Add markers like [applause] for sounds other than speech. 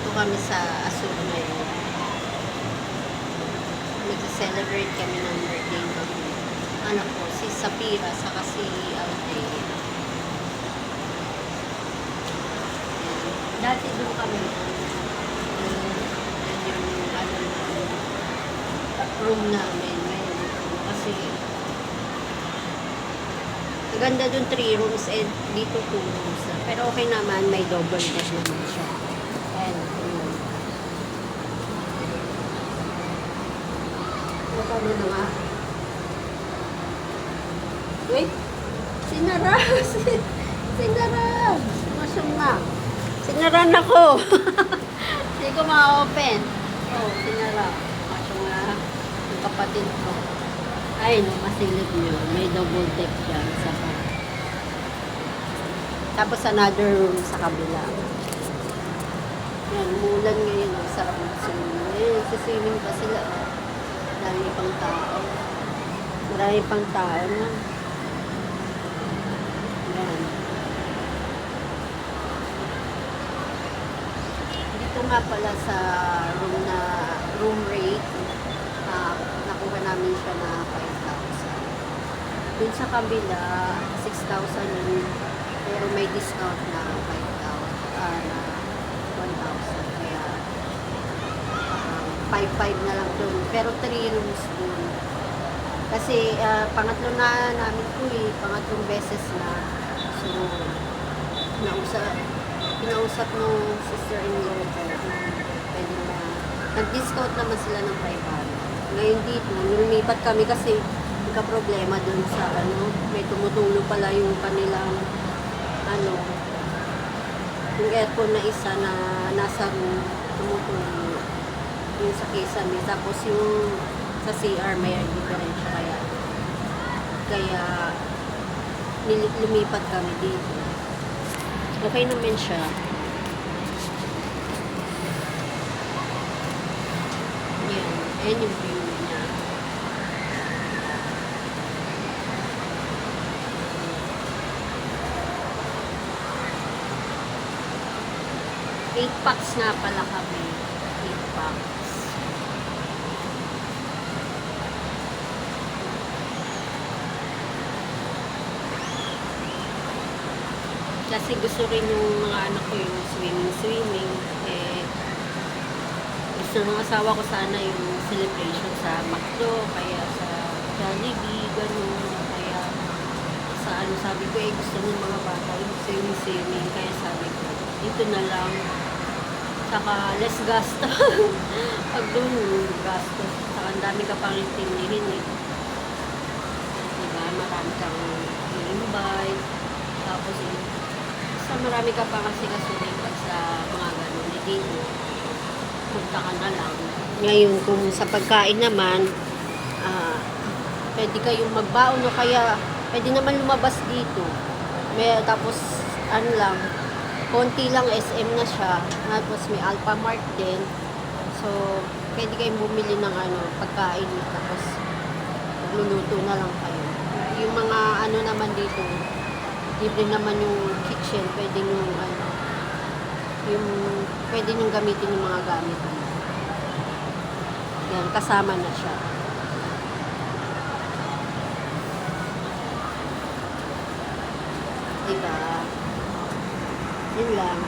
kami sa Azul ngayon. Nag-celebrate kami ng birthday ng anak ko, si Sapira, saka si Alday. Dati doon kami. Ano, room namin. Ngayon, kasi Maganda dun three rooms and dito two rooms na. Pero okay naman, may double bed naman siya. And, yun. Magkano na nga? Wait! Sinara! [laughs] Sinara! Masyong na. Sinaran ako! [laughs] Hindi ko ma-open. Oh, sinara. Masyong na. Yung kapatid ko. Ay, no, masilip nyo. May double deck dyan sa. Tapos another room sa kabila. Yan, mulan ngayon. Sarap ng swimming. Eh, siswimming pa sila. Oh. Dami pang tao. Marami pang tao na. Yan. Dito nga pala sa room na room rate, ah, nakuha namin siya na 5,000. Dun sa kabila, 6,000 yun. Pero may discount na 5,000, ah, na 1,000. Kaya, um, 5,500 na lang dun. Pero 3 rooms dun. Kasi, ah, pangatlo na namin po eh. Pangatlong beses na. So, nausap, pinausap nung sister-in-law ko pwede na, nag-discount naman sila ng 500. Ngayon dito, lumipat kami kasi problema dun sa ano, may tumutulo pala yung kanilang ano, yung aircon na isa na nasa room, tumutulo yung sa kisame. Tapos yung sa CR may diferensya kaya kaya lumipat kami dito. Okay naman siya. Yan. Ayan yung view niya. Eight packs nga pala kami. Eight packs. Kasi gusto rin yung mga anak ko yung swimming-swimming. Eh, gusto ng asawa ko sana yung celebration sa McDo, kaya sa Jollibee, ganun. Kaya sa ano, sabi ko eh, gusto ng mga bata yung swimming-swimming. Kaya sabi ko, dito na lang. Saka less gasto. [laughs] Pag doon, gasto. Saka ang dami ka pang intindihin eh. Diba? Marami kang i-invite. Tapos, eh, sa marami ka pa kasi kasuling pag sa mga ganun. Hindi mo, punta ka na lang. Ngayon, kung sa pagkain naman, ah, pwede kayong magbaon o kaya pwede naman lumabas dito. May, tapos, ano lang, konti lang SM na siya. Tapos may Alpha Mart din. So, pwede kayong bumili ng ano, pagkain. Tapos, magluluto na lang kayo. Yung mga ano naman dito, libre naman yung kitchen, pwede yung ano, yung pwede nyung gamitin yung mga gamit mo. Yan, kasama na siya. Diba? Yun lang.